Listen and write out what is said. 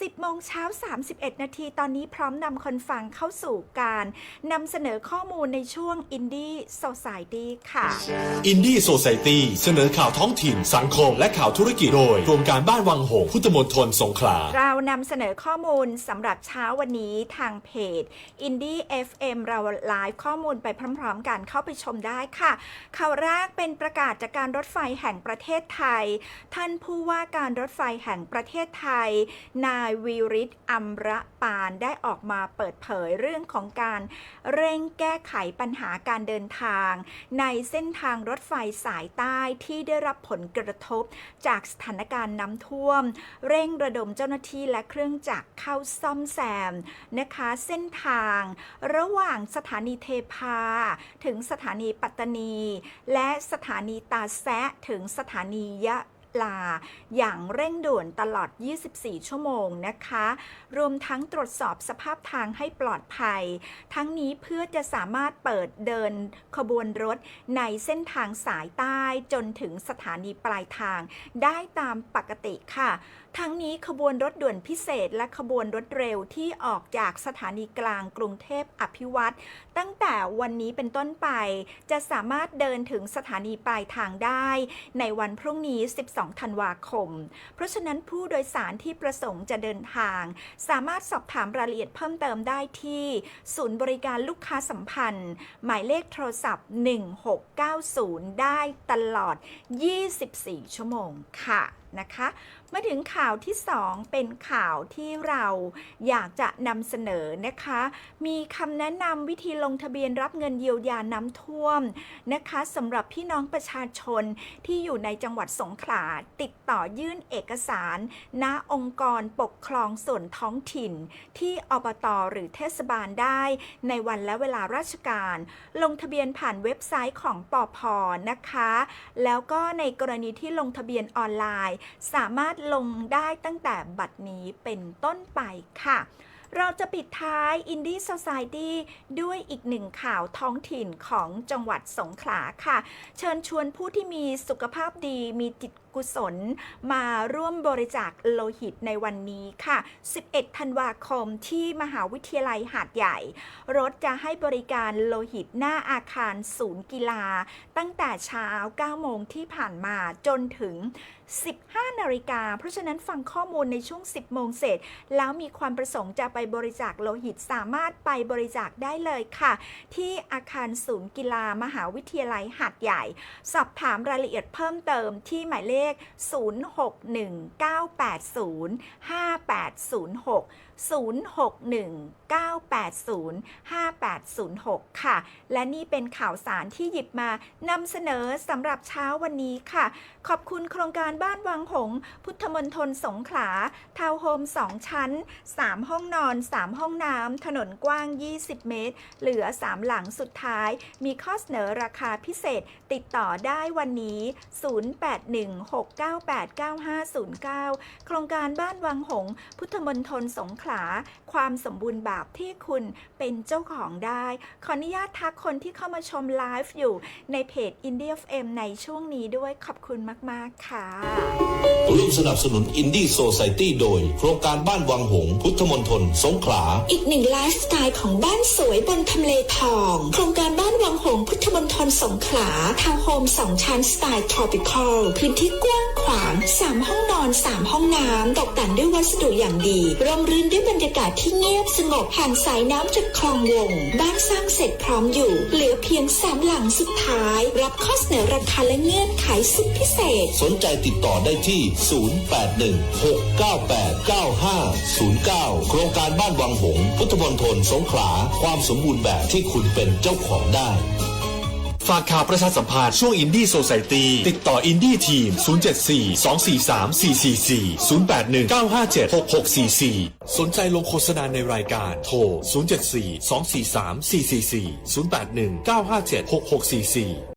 10โมงเช้า 31 นาที ตอนนี้พร้อมนำคนฟังเข้าสู่การนำเสนอข้อมูลในช่วง Indie Society ค่ะอินดี้โซซ i ตี้เสนอข่าวท้องถิ่น สังคม และข่าวธุรกิจโดยกรมการบ้านวังหงส์พุทธมณฑลสงขลา เรานำเสนอข้อมูลสำหรับเช้าวันนี้ทางเพจ Indie FM เราไลฟ์ข้อมูลไปพร้อมๆ กันเข้าไปชมได้ค่ะ ข่าวแรกเป็นประกาศจากการรถไฟแห่งประเทศไทย ท่านผู้ว่าการรถไฟแห่งประเทศไทย นายวีริศอัมระปานได้ออกมาเปิดเผยเรื่องของการเร่งแก้ไขปัญหาการเดินทาง ในเส้นทางรถไฟสายใต้ที่ได้รับผลกระทบ จากสถานการณ์น้ำท่วม เร่งระดมเจ้าหน้าที่และเครื่องจักรเข้าซ่อมแซมนะคะ เส้นทาง ระหว่างสถานีเทพา ถึงสถานีปัตตานี และสถานีตาแซะถึงสถานียะ ลา อย่างเร่งด่วนตลอด 24 ชั่วโมงนะคะ รวมทั้งตรวจสอบสภาพทางให้ปลอดภัย ทั้งนี้เพื่อจะสามารถเปิดเดินขบวนรถในเส้นทางสายใต้จนถึงสถานีปลายทาง ได้ตามปกติค่ะ ทั้งนี้ขบวนรถด่วนพิเศษและขบวนรถเร็วที่ออกจากสถานีกลางกรุงเทพอภิวัตรตั้งแต่วันนี้เป็นต้นไป จะสามารถเดินถึงสถานีปลายทางได้ ในวันพรุ่งนี้12 ธันวาคม เพราะฉะนั้นผู้โดยสารที่ประสงค์จะเดินทาง สามารถสอบถามรายละเอียดเพิ่มเติมได้ที่ ศูนย์บริการลูกค้าสัมพันธ์ หมายเลขโทรศัพท์ 1690 ได้ตลอด 24 ชั่วโมงค่ะนะคะ มาถึงข่าวที่ 2 เป็นข่าวที่เราอยากจะนำเสนอนะคะ มีคำแนะนำวิธีลงทะเบียนรับเงินเยียวยาน้ำท่วมนะคะสำหรับพี่น้องประชาชนที่อยู่ในจังหวัดสงขลาติดต่อยื่นเอกสาร ณองค์กรปกครองส่วนท้องถิ่น ที่อบตหรือเทศบาลได้ในวันและเวลาราชการ ลงทะเบียนผ่านเว็บไซต์ของปอพนะคะ แล้วก็ในกรณีที่ลงทะเบียนออนไลน์ สามารถลงได้ตั้งแต่บัดนี้เป็นต้นไปค่ะ เราจะปิดท้าย Indie Society ด้วยอีกหนึ่งข่าวท้องถิ่นของจังหวัดสงขลาค่ะ เชิญชวนผู้ที่มีสุขภาพดีมีจิตกุศล มาร่วมบริจาคโลหิตในวันนี้ค่ะ 11 ธันวาคมที่มหาวิทยาลัยหาดใหญ่ รถจะให้บริการโลหิตหน้าอาคารศูนย์กีฬา ตั้งแต่เช้า 9 โมงที่ผ่านมาจนถึง 15 นาฬิกา เพราะฉะนั้นฟังข้อมูลในช่วง 10 โมงเสร็จ แล้วมีความประสงค์จะไปบริจาคโลหิตสามารถไปบริจาคได้เลยค่ะ ที่อาคารศูนย์กีฬามหาวิทยาลัยหาดใหญ่ สอบถามรายละเอียดเพิ่มเติมที่หมายเลข0619805806 0619805806 ค่ะ และนี่เป็นข่าวสารที่หยิบมานำเสนอสำหรับเช้าวันนี้ค่ะ ขอบคุณโครงการบ้านวังหงส์พุทธมณฑลสงขลาทาวน์โฮม 2 ชั้น 3 ห้องนอน 3 ห้องน้ำ ถนนกว้าง 20 เมตร เหลือ 3 หลังสุดท้าย มีข้อเสนอราคาพิเศษติดต่อได้วันนี้ 0816989509 โครงการบ้านวังหงส์พุทธมณฑลสงขลาความสมบูรณ์แบบที่คุณเป็นเจ้าของได้ ขออนุญาตทักคนที่เข้ามาชมไลฟ์อยู่ในเพจ India FM ในช่วงนี้ด้วยขอบคุณมาก ๆ ค่ะ ร่วมสนับสนุนอินดี้โซซ i ตี้โดย โครงการบ้านวังหงส์พุทธมณฑลสงขลา อีกหนึ่งไลฟ์สไตล์ของบ้านสวยบนทำเลทอง โครงการบ้านวังหงส์พุทธมณฑลสงขลาทาวน์โฮมสองชั้นสไตล์ทรอปิคอลพื้นที่กว้าง ขวาง 3 ห้องนอน 3 ห้องน้ำตกแต่งด้วยวัสดุอย่างดี ร่มรื่นด้วยบรรยากาศที่เงียบสงบห่างสายน้ำจากคลองวง บ้านสร้างเสร็จพร้อมอยู่ เหลือเพียงสามหลังสุดท้าย รับข้อเสนอราคาและเงื่อนไขสุดพิเศษ สนใจติดต่อได้ที่ 0816989509 โครงการบ้านวังหง พุทธมณฑลสงขลา ความสมบูรณ์แบบที่คุณเป็นเจ้าของได้ ฝากข่าวประชาสัมพันธ์ช่วงอินดี้โซไซตี้ติดต่ออินดี้ทีม 074 243 444 081 957 6644 สนใจลงโฆษณาในรายการโทร 074 243 444 081 957 6644